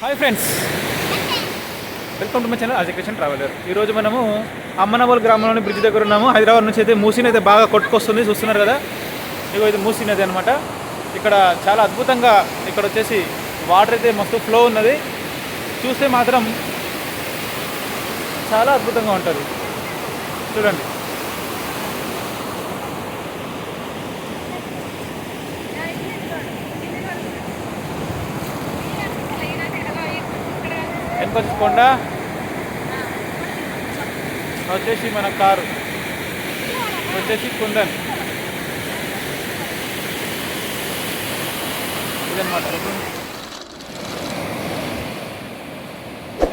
Hi friends. Welcome to my channel Ajay Kishan traveller. ఈరోజు మనము అమ్మనబోల్ గ్రామంలోని బ్రిడ్జ్ దగ్గర ఉన్నాము. హైదరాబాద్ నుంచి అయితే మూసీ అయితే బాగా కొట్టుకొస్తుంది చూస్తున్నారు కదా? ఇగో ఇది మూసీ నది అనమాట ఇక్కడ చాలా అద్భుతంగా ఇక్కడ వచ్చేసి వాటర్ అయితే మస్తు ఫ్లో ఉన్నది. చూస్తే మాత్రం చాలా అద్భుతంగా ఉంటుంది. చూడండి. వెనక వచ్చేసి వచ్చేసి మన కారు. వచ్చేసి కుందన్ ఇదన్నమాట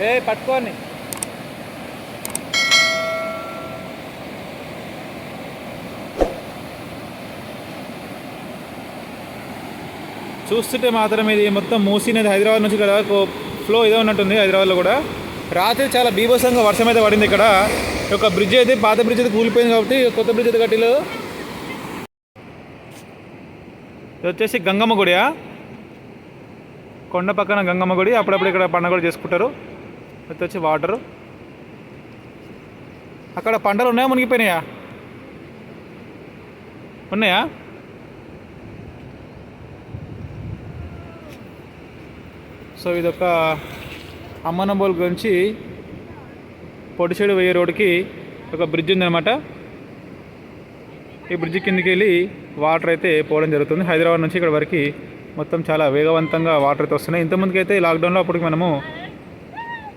ఏ పట్టుకోని చూస్తుంటే మాత్రం ఇది మొత్తం మూసినది హైదరాబాద్ నుంచి కదా ఫ్లో ఇదే ఉన్నట్టుంది హైదరాబాద్లో కూడా. రాత్రి చాలా బీభత్సంగా వర్షం అయితే పడింది ఇక్కడ. ఒక బ్రిడ్జ్ అయితే పాత బ్రిడ్జ్ అయితే కూలిపోయింది కాబట్టి కొత్త బ్రిడ్జ్ అయితే కట్టిలు ఇది వచ్చేసి గంగమ్మ గుడియా కొండ పక్కన గంగమ్మ గుడి అప్పుడప్పుడు ఇక్కడ పండుగ కూడా చేసుకుంటారు. ఇది వచ్చి వాటరు అక్కడ పంటలు ఉన్నాయా మునిగిపోయినాయా? ఉన్నాయా? సో ఇదొక అమ్మనబోల్ గురించి పొడిచేడు వేయే రోడ్డుకి ఒక బ్రిడ్జ్ ఉందన్నమాట. ఈ బ్రిడ్జ్ కిందకి వెళ్ళి వాటర్ అయితే పోవడం జరుగుతుంది. హైదరాబాద్ నుంచి ఇక్కడ వరకు మొత్తం చాలా వేగవంతంగా వాటర్ అయితే వస్తున్నాయి. ఇంతమందికి అయితే లాక్డౌన్లో అప్పటికి మనము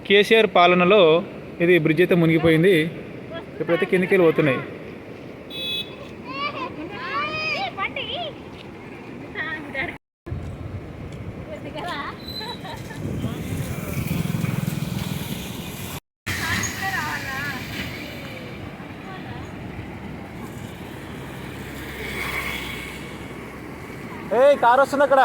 కేసీఆర్ పాలనలో ఇది బ్రిడ్జ్ అయితే మునిగిపోయింది. ఇప్పుడైతే కిందికి వెళ్ళి పోతున్నాయి. ఏ కారు వస్తుంది అక్కడ.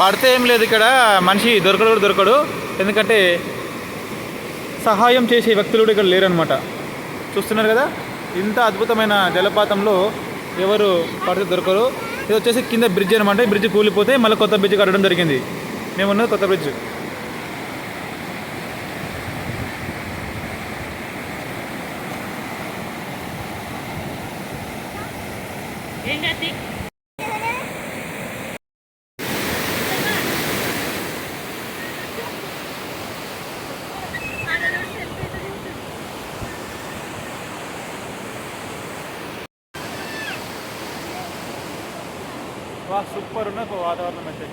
పడితే ఏం లేదు ఇక్కడ. మనిషి దొరకడు కూడా దొరకడు. ఎందుకంటే సహాయం చేసే వ్యక్తులు కూడా ఇక్కడ లేరనమాట చూస్తున్నారు కదా? ఇంత అద్భుతమైన జలపాతంలో ఎవరు పడితే దొరకరు. ఇది వచ్చేసి కింద బ్రిడ్జ్ అనమాట ఈ బ్రిడ్జ్ కూలిపోతే మళ్ళీ కొత్త బ్రిడ్జ్ కట్టడం జరిగింది. మేము ఉన్నది కొత్త బ్రిడ్జ్. వా సూపర్ ఉన్న వాతావరణం అయితే.